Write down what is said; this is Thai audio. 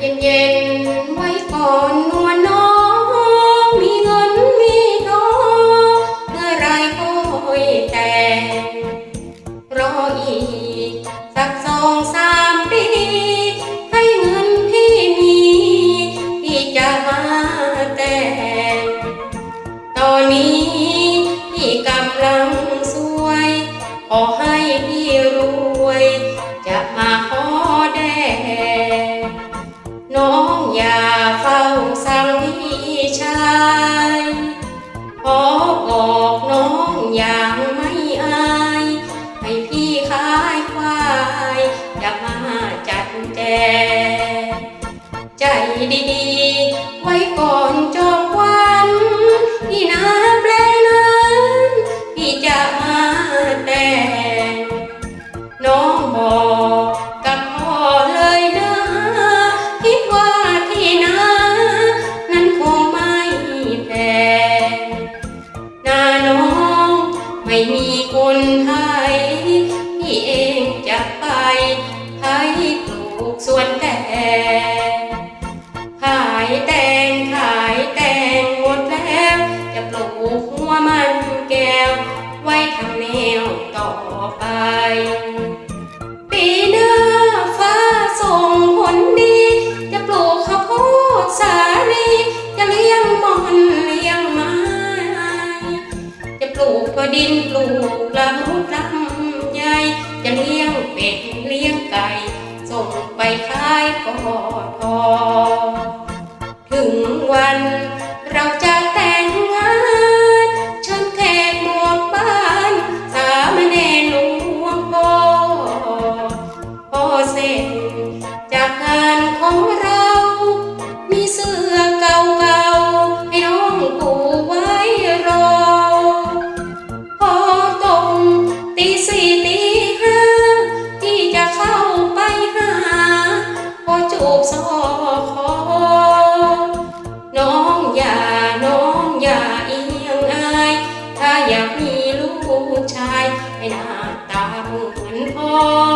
เย็นเย็นไว้ก่อนนวลน้องมีเงินมีทองเมื่อไรก็ค่อยแต่งรออีกสักสองสาม ดีๆ ไว้ก่อนจบวันพี่นาแปลนั้นพี่จะมาแต่งน้องบอกกับพ่อเลยนะคิดว่าที่นานั้นคงไม่แพงนาน้องไม่มีคนไทยพี่เอง ต่อไป ปีหน้าฟ้าส่งผลดี จะปลูกข้าวโพดสาลี จะเลี้ยงมอนเลี้ยงไม้ จะปลูกก็ดินปลูกลำมุลำใหญ่จะเลี้ยงเป็ดเลี้ยงไก่ ส่งไปขายก็พอถึงวัน ย่าเอียงอายถ้าอยากมีลูกชายให้หน้าตาเหมือนพ่อ